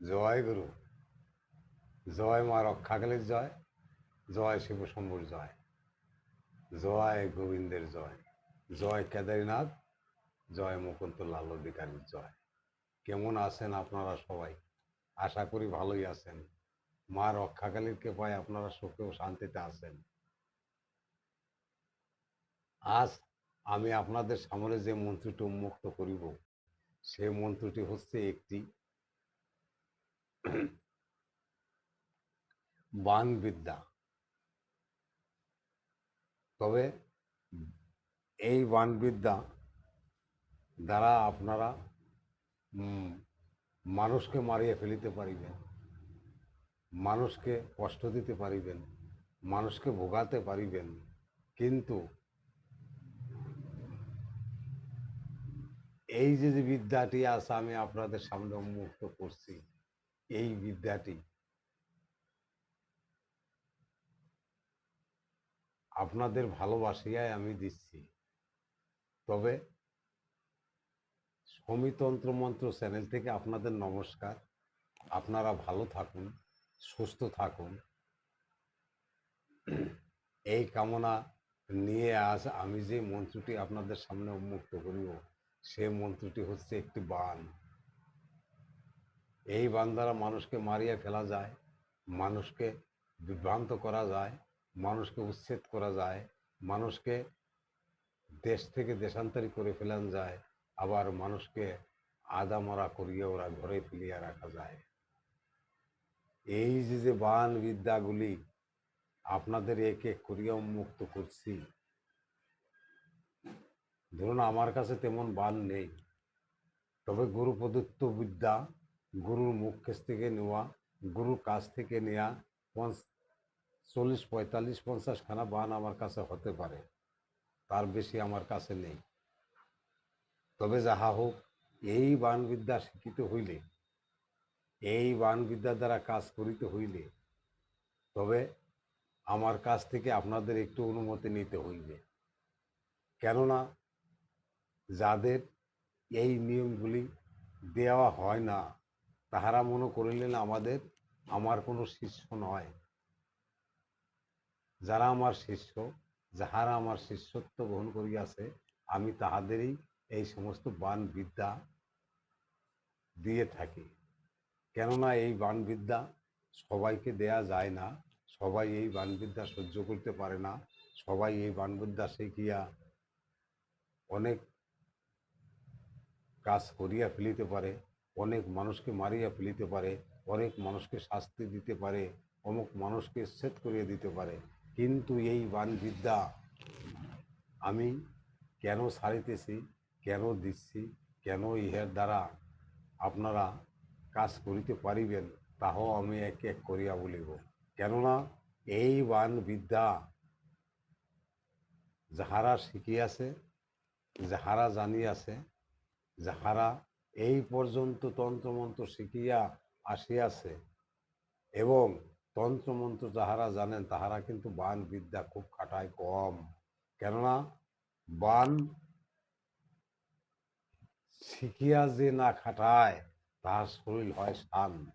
জয় গুরু। জয় মা রক্ষাকালীর জয় জয় শিব শম্ভুর জয় জয় গোবিন্দের জয় জয় কেদারীনাথ, জয় মুকুন্দ লাল অধিকারীর জয়। কেমন আছেন আপনারা সবাই? আশা করি ভালোই আছেন। মা রক্ষাকালীর কৃপায় আপনারা সুখে ও শান্তিতে আছেন। আজ আমি আপনাদের সামনে যে মন্ত্রটি উন্মুক্ত করিব, সে মন্ত্রটি হচ্ছে একটি বান বিদ্যা তবে এই বান বিদ্যা দ্বারা আপনারা মানুষকে মারিয়ে ফেলিতে পারিবেন, মানুষকে কষ্ট দিতে পারিবেন, মানুষকে ভোগাতে পারিবেন, কিন্তু এই যে যে বিদ্যাটি আছে, আমি আপনাদের সামনে উন্মুক্ত করছি। এই বিদ্যাটি আপনাদের ভালোবাসিয়ায় আমি দিচ্ছি। তবে সমিতন্ত্র মন্ত্র চ্যানেল থেকে আপনাদের নমস্কার। আপনারা ভালো থাকুন, সুস্থ থাকুন। এই কামনা নিয়ে আজ আমি যে মন্ত্রটি আপনাদের সামনে উন্মুক্ত করিব, সে মন্ত্রটি হচ্ছে একটি বান এই বান দ্বারা মানুষকে মারিয়ে ফেলা যায়, মানুষকে বিভ্রান্ত করা যায়, মানুষকে উচ্ছেদ করা যায়, মানুষকে দেশ থেকে দেশান্তরী করে ফেলান যায়, আবার মানুষকে আদামরা করিয়ে ওরা ঘরে ফেলিয়ে রাখা যায়। এই যে যে বান বিদ্যাগুলি আপনাদের এক করিয়া উন্মুক্ত করছি, ধরুন আমার কাছে তেমন বান নেই, তবে গুরু প্রদত্ত বিদ্যা গুরুর মুখ থেকে নেওয়া, গুরুর কাছ থেকে নেওয়া পঞ্চ- চল্লিশ, পঁয়তাল্লিশ পঞ্চাশখানা বান আমার কাছে হতে পারে। তার বেশি আমার কাছে নেই। তবে যাহা হোক, এই বান শিক্ষিত হইলে, এই বান বিদ্যা দ্বারা কাজ করিতে হইলে, তবে আমার কাছ থেকে আপনাদের একটু অনুমতি নিতে হইবে। কেননা, যাদের এই নিয়মগুলি দেওয়া হয় না তাহারা মনে করিলেন, আমাদের, আমার কোনো শিষ্য নয়। যারা আমার শিষ্য, যাহারা আমার শিষ্যত্ব গ্রহণ করিয়াছে, আমি তাহাদেরই এই সমস্ত বান বিদ্যা দিয়ে থাকি। কেননা এই বান বিদ্যা সবাইকে দেয়া যায় না, সবাই এই বানবিদ্যা সহ্য করতে পারে না, সবাই এই বানবিদ্যা শিখিয়া অনেক কাজ করিয়া ফেলিতে পারে। অনেক মানুষকে মারিয়া ফেলিতে পারে, অনেক মানুষকে শাস্তি দিতে পারে, অমুক মানুষকে ছেদ করিয়ে দিতে পারে। কিন্তু এই বাণবিদ্যা আমি কেন ছাড়িতেছি কেন দিচ্ছি, কেন ইহার দ্বারা আপনারা কাজ করিতে পারিবেন, তাহাও আমি এক এক করিয়া বলিব। কেননা এই বান বিদ্যা যাহারা শিখিয়াছে, যাহারা জানিয়াছে, যাহারা এই পর্যন্ত তন্ত্রমন্ত্র শিখিয়া আসিয়াছে এবং তন্ত্রমন্ত্র যাহারা জানেন, তাহারা কিন্তু বান বিদ্যা খুব খাটায় কম। কেননা বান শিখিয়া যে না খাটায়, তাহার শরীর হয় শান।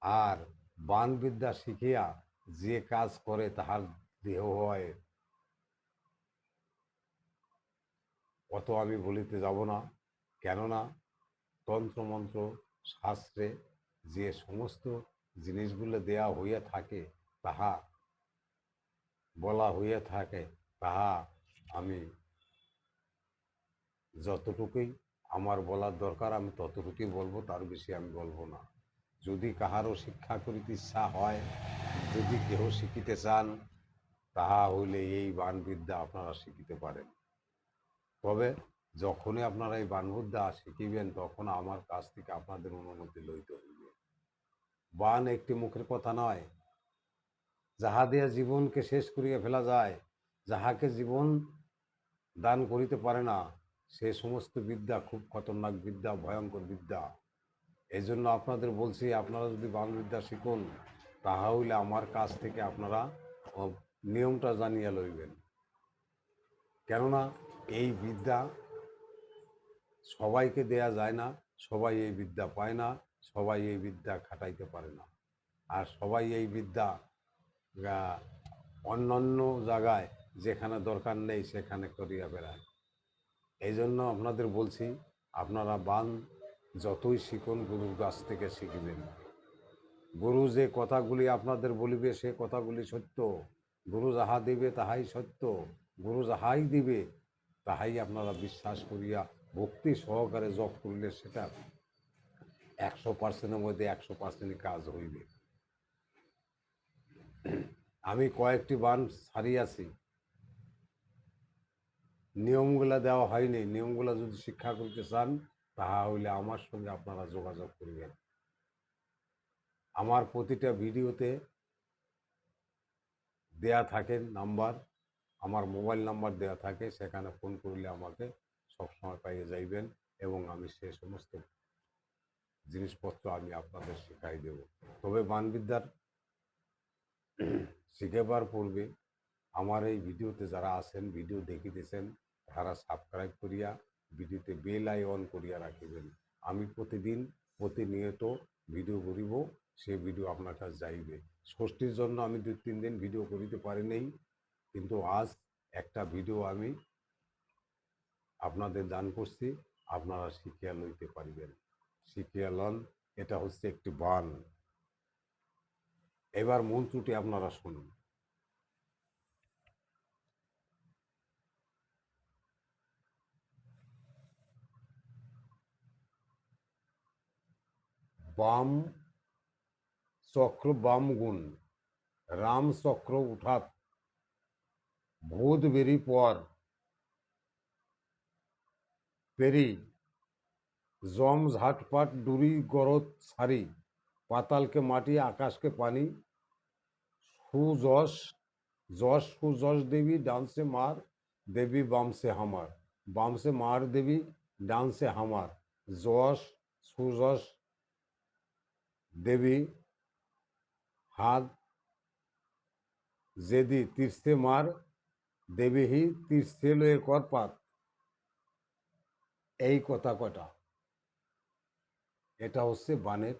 আর বান বিদ্যা শিখিয়া যে কাজ করে, তাহার দেহ হয়। অত আমি বলিতে যাব না। কেননা তন্ত্রমন্ত্র, শাস্ত্রে যে সমস্ত জিনিসগুলো দেয়া হইয়া থাকে, তাহা বলা হইয়া থাকে, তাহা আমি যতটুকুই আমার বলার দরকার, আমি ততটুকুই বলব, তার বেশি আমি বলব না। যদি কাহারও শিক্ষা করিতে ইচ্ছা হয়, যদি কেহ শিখিতে চান, তাহা হইলে এই বানবিদ্যা আপনারা শিখিতে পারেন। তবে যখনই আপনারা এই বানবিদ্যা শিখিবেন তখন আমার কাছ থেকে আপনাদের অনুমতি লইতে হইবে। বান একটি মুখের কথা নয়। যাহা দিয়া জীবনকে শেষ করিয়া ফেলা যায়, যাহাকে জীবন দান করিতে পারে না, সে সমস্ত বিদ্যা খুব খতরনাক বিদ্যা, ভয়ঙ্কর বিদ্যা। এই জন্য আপনাদের বলছি, আপনারা যদি বানবিদ্যা শিখুন, তাহা হইলে আমার কাছ থেকে আপনারা নিয়মটা জানিয়া লইবেন। কেননা, এই বিদ্যা সবাইকে দেয়া যায় না, সবাই এই বিদ্যা পায় না, সবাই এই বিদ্যা খাটাইতে পারে না। আর সবাই এই বিদ্যা অন্যান্য জায়গায় যেখানে দরকার নেই সেখানে করিয়া বেড়ায়। এই জন্য আপনাদের বলছি, আপনারা বান যতই শিখুন গুরুর কাছ থেকে শিখবেন। গুরু যে কথাগুলি আপনাদের বলিবে সে কথাগুলি সত্য। গুরু যাহা দিবে তাহাই সত্য। গুরু যাহাই দিবে তাহাই আপনারা বিশ্বাস করিয়া ভক্তি সহকারে জপ করলে সেটা একশো পার্সেন্টের মধ্যে একশো পার্সেন্ট কাজ হইবে। আমি কয়েকটি বান সারিয়াছি নিয়মগুলা দেওয়া হয়নি নিয়মগুলা যদি শিক্ষা করতে চান, তাহা হইলে আমার সঙ্গে আপনারা যোগাযোগ করিবেন। আমার প্রতিটা ভিডিওতে দেয়া থাকে নাম্বার, আমার মোবাইল নাম্বার দেয়া থাকে, সেখানে ফোন করলে আমাকে সবসময় পাইয়ে যাইবেন এবং আমি সে সমস্ত জিনিসপত্র আমি আপনাদের শেখাই দেব। তবে বানবিদ্যার শিখেবার পূর্বে আমার এই ভিডিওতে যারা আছেন, ভিডিও দেখিতেছেন, তারা সাবস্ক্রাইব করিয়া ভিডিওতে বেল আই অন করিয়া রাখিবেন। আমি প্রতিদিন প্রতিনিয়ত ভিডিও করিব, সে ভিডিও আপনার কাছে যাইবে। ষষ্ঠীর জন্য আমি দুই তিন দিন ভিডিও করিতে পারি নাই, কিন্তু আজ একটা ভিডিও আমি আপনাদের দান করছি, আপনারা শিখিয়া লইতে পারিবেন। শিখিয়া লন, এটা হচ্ছে একটি বান। এবার মন্ত্রটি আপনারা শুনুন। বাম চক্র বাম গুণ, রাম চক্র উঠাত, ভূত বেরি পর। পেরি, জম ঝাটপাট, ডুরি গরত সারি, পাতালকে মাটি, আকাশকে পানি সুযশ যশ সুযশ দেবী, ডান্সে মার দেবী, বামসে হামার। বামসে মার দেবী, ডান্সে হামার। যশ সুযশ দেবী হাত যেদি তীর্থে মার দেবীহি তীর্থে লয়ে কর পাত। এই কথা কটা এটা হচ্ছে বানের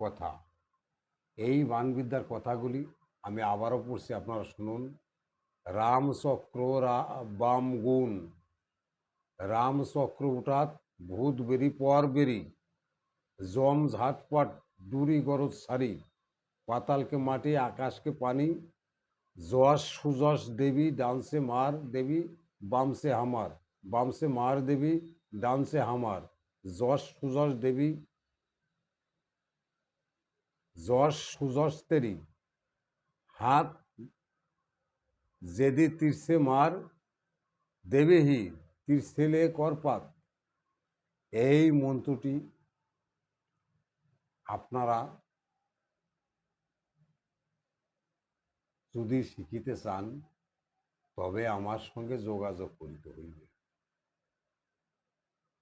কথা। এই বানবিদ্যার কথাগুলি আমি আবারও পড়ছি, আপনারা শুনুন। রাম চক্র রা- বাম গুণ। রাম চক্র উঠাত ভূত বেরি পর বেরি। জম ঝাটপাট ডুরি গরজ সারি। পাতালকে মাটি, আকাশকে পানি। যশ সুযশ দেবী ডান্সে মার দেবী বামসে হামার। বামসে মার দেবী, ডান্সে হামার। যশ সুযশ দেবী, যশ সুযশ তেরি। হাত যেদি তীর্ষে মার দেবেহি তীর্ষেলে করপাত এই মন্ত্রটি আপনারা যদি শিখিতে চান, তবে আমার সঙ্গে যোগাযোগ করিতে হইবে।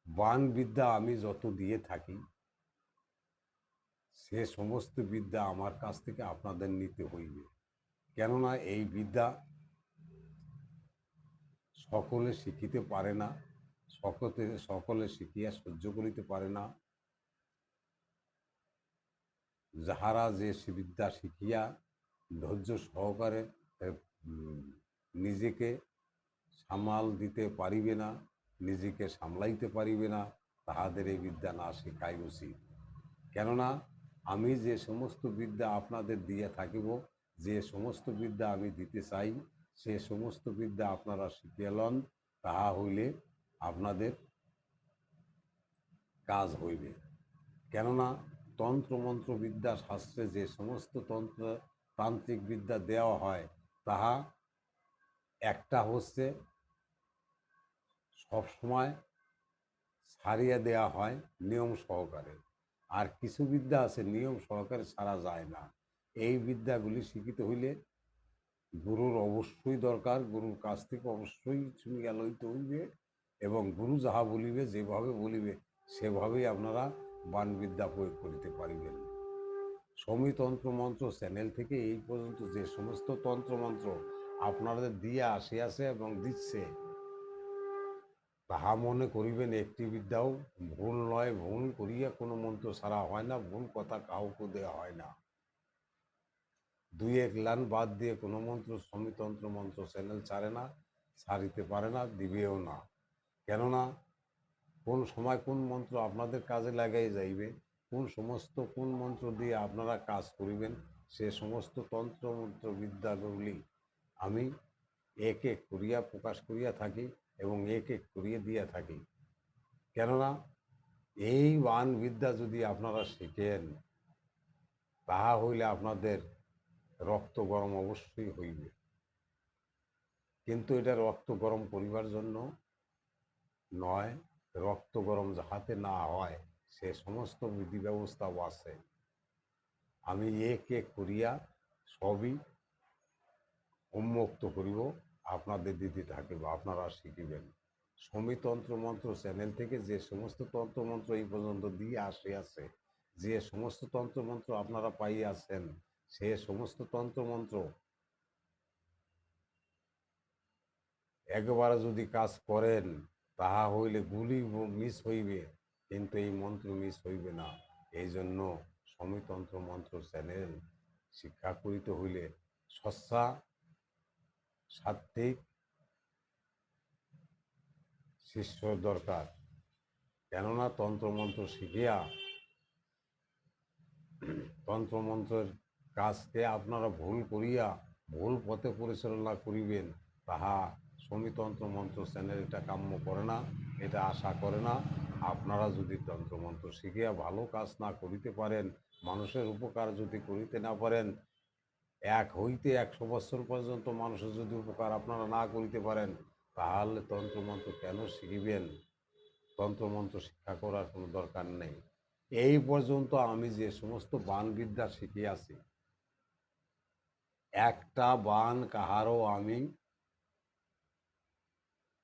বান বিদ্যা আমি যত দিয়ে থাকি, সে সমস্ত বিদ্যা আমার কাছ থেকে আপনাদের নিতে হইবে। কেননা এই বিদ্যা সকলে শিখিতে পারে না সকলে সকলে শিখিয়া সহ্য করিতে পারে না। যাহারা যে বিদ্যা শিখিয়া ধৈর্য সহকারে নিজেকে সামাল দিতে পারিবে না নিজেকে সামলাইতে পারিবে না, তাহাদের এই বিদ্যা না শেখাই উচিত। কেননা, আমি যে সমস্ত বিদ্যা আপনাদের দিয়ে থাকিব, যে সমস্ত বিদ্যা আমি দিতে চাই, সে সমস্ত বিদ্যা আপনারা শিখিয়ে লন, তাহা হইলে আপনাদের কাজ হইবে। কেননা, তন্ত্রমন্ত্র বিদ্যা শাস্ত্রে যে সমস্ত তন্ত্র তান্ত্রিক বিদ্যা দেওয়া হয়, তাহা একটা হচ্ছে সবসময় সারিয়ে দেয়া হয় নিয়ম সহকারে। আর কিছু বিদ্যা আছে, নিয়ম সহকারে সারা যায় না। এই বিদ্যাগুলি শিক্ষিত হইলে গুরুর অবশ্যই দরকার, গুরুর কাছ থেকে অবশ্যই শুনিয়া লইতে হইবে এবং গুরু যাহা বলিবে, যেভাবে বলিবে, সেভাবেই আপনারা বানবিদ্যা প্রয়োগ করিতে পারিবেন। সমী তন্ত্র মন্ত্র চ্যানেল থেকে এই পর্যন্ত যে সমস্ত তন্ত্রমন্ত্র আপনাদের দিয়ে আসিয়াছে এবং দিচ্ছে তাহা মনে করিবেন, একটি বিদ্যাও ভুল নয়। ভুল করিয়া কোনো মন্ত্র সারা হয় না, ভুল কথা কাউকে দেওয়া হয় না। দুই এক লান বাদ দিয়ে কোনো মন্ত্র, সমিতন্ত্র মন্ত্র চ্যানেল ছাড়ে না, ছাড়িতে পারে না, দিবেও না। কেননা, কোন সময় কোন মন্ত্র আপনাদের কাজে লাগাই যাইবে, কোন সমস্ত কোন মন্ত্র দিয়ে আপনারা কাজ করিবেন, সে সমস্ত তন্ত্র, মন্ত্র, বিদ্যাগুলি আমি এক এক করিয়া প্রকাশ করিয়া থাকি। এবং এক করিয়া দিয়া থাকি। কেননা এই বান বিদ্যা যদি আপনারা শিখেন, তাহা হইলে আপনাদের রক্ত গরম অবশ্যই হইবে। কিন্তু এটা রক্ত গরম করিবার জন্য নয়, রক্ত গরম যাহাতে না হয়, সে সমস্ত বিধি ব্যবস্থাও আছে। আমি এক এক করিয়া সবই উন্মুক্ত করিব। আপনাদের দিতে থাকিব আপনারা শিখিবেন সমিতন্ত্র মন্ত্র চ্যানেল থেকে যে সমস্ত তন্ত্রমন্ত্র এই পর্যন্ত দিয়ে আসে আছে যে সমস্ত তন্ত্রমন্ত্র আপনারা পাইয়াছেন সে সমস্ত তন্ত্রমন্ত্র একবার যদি কাজ করেন, তাহা হইলে গুলি মিস হইবে, কিন্তু এই মন্ত্র মিস হইবে না। এই জন্য সমিতন্ত্র মন্ত্র চ্যানেল শিক্ষা করিতে হইলে সস্তা সাত্বিক শিষ্য দরকার। কেননা তন্ত্রমন্ত্র শিখিয়া তন্ত্রমন্ত্রের কাজকে আপনারা ভুল করিয়া ভুল পথে পরিচালনা করিবেন, তাহা সমিতন্ত্র মন্ত্র চ্যানেল এটা কাম্য করে না, এটা আশা করে না। আপনারা যদি তন্ত্রমন্ত্র শিখিয়া ভালো কাজ না করিতে পারেন, মানুষের উপকার যদি করিতে না পারেন এক হইতে একশো বছর পর্যন্ত মানুষের যদি উপকার আপনারা না করিতে পারেন, তাহলে তন্ত্রমন্ত্র কেন শিখিবেন? তন্ত্রমন্ত্র শিক্ষা করার কোনো দরকার নেই। এই পর্যন্ত আমি যে সমস্ত বানবিদ্যা শিখিয়াছি একটা বান কাহারও আমি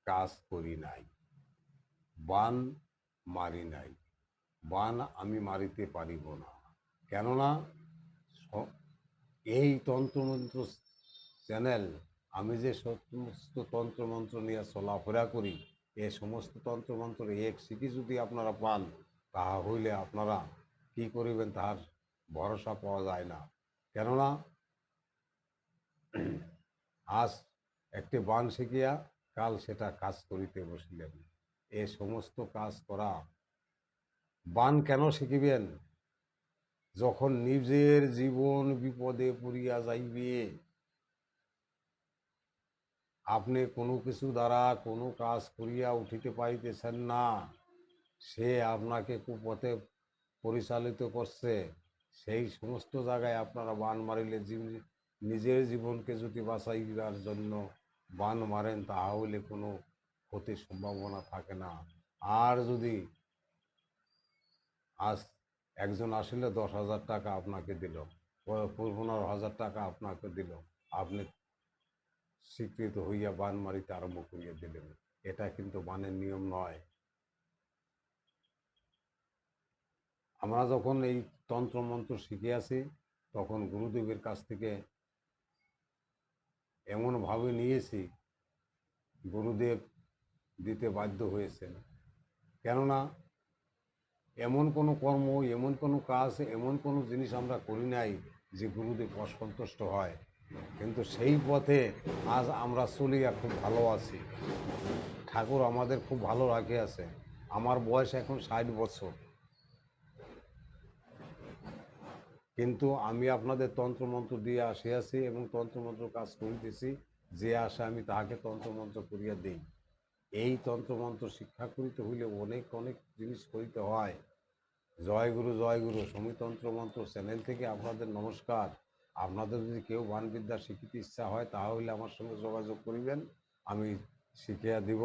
কাজ করি নাই। বান মারি নাই। বান আমি মারিতে পারিব না। কেননা এই তন্ত্রমন্ত্র চ্যানেল, আমি যে সমস্ত তন্ত্রমন্ত্র নিয়ে চলাফেরা করি এ সমস্ত তন্ত্রমন্ত্র এক শিখি যদি আপনারা পান তাহা হইলে আপনারা কি করিবেন তাহার ভরসা পাওয়া যায় না। কেননা, আজ একটি বান শিখিয়া কাল সেটা কাজ করিতে বসিলেন। এ সমস্ত কাজ করা বান কেন শিখিবেন? যখন নিজের জীবন বিপদে পড়িয়া যাইবে, আপনি কোনো কিছু দ্বারা কোনো কাজ করিয়া উঠিতে পারিতেছেন না, সে আপনাকে কুপথে পরিচালিত করছে। সেই সমস্ত জায়গায় আপনারা বান মারিলে নিজের জীবনকে যদি বাঁচাইবার জন্য বান মারেন, তাহলে কোনো ক্ষতির সম্ভাবনা থাকে না। আর যদি আজ একজন আসলে দশ হাজার টাকা আপনাকে দিল পনেরো হাজার টাকা আপনাকে দিল, আপনি স্বীকৃত হইয়া বান মারিতে আরম্ভ করিয়া দিলেন। এটা কিন্তু বানের নিয়ম নয়। আমরা যখন এই তন্ত্রমন্ত্র শিখিয়াছি, তখন গুরুদেবের কাছ থেকে এমনভাবে নিয়েছি, গুরুদেব দিতে বাধ্য হয়েছেন। কেননা এমন কোনো কর্ম, এমন কোনো কাজ, এমন কোনো জিনিস আমরা করি নাই যে গুরুদেব অসন্তুষ্ট হয়। কিন্তু সেই পথে আজ আমরা চলিয়া খুব ভালো আছি। ঠাকুর আমাদের খুব ভালো রাখে আছে। আমার বয়স এখন ষাট বছর। কিন্তু আমি আপনাদের তন্ত্রমন্ত্র দিয়ে আসিয়াছি এবং তন্ত্রমন্ত্র কাজ করিতেছি। যে আশা আমি তাহাকে তন্ত্রমন্ত্র করিয়া দিই। এই তন্ত্রমন্ত্র শিক্ষা করিতে হইলে অনেক অনেক জিনিস করিতে হয়। জয় গুরু জয় গুরু, সমিতন্ত্র মন্ত্র চ্যানেল থেকে আপনাদের নমস্কার। আপনাদের যদি কেউ বানবিদ্যা শিখিতে ইচ্ছা হয়, তাহলে আমার সঙ্গে যোগাযোগ করিবেন। আমি শিখিয়া দিব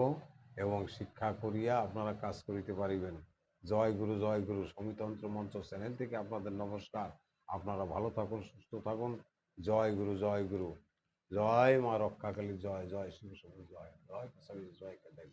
এবং শিক্ষা করিয়া আপনারা কাজ করিতে পারিবেন। জয় গুরু জয় গুরু, সমিতন্ত্র মন্ত্র চ্যানেল থেকে আপনাদের নমস্কার। আপনারা ভালো থাকুন, সুস্থ থাকুন। জয় গুরু জয় গুরু। জয় মা রক্ষাকালী জয় জয় শিব শম্ভু জয় জয় কেশরী জয় কেদারি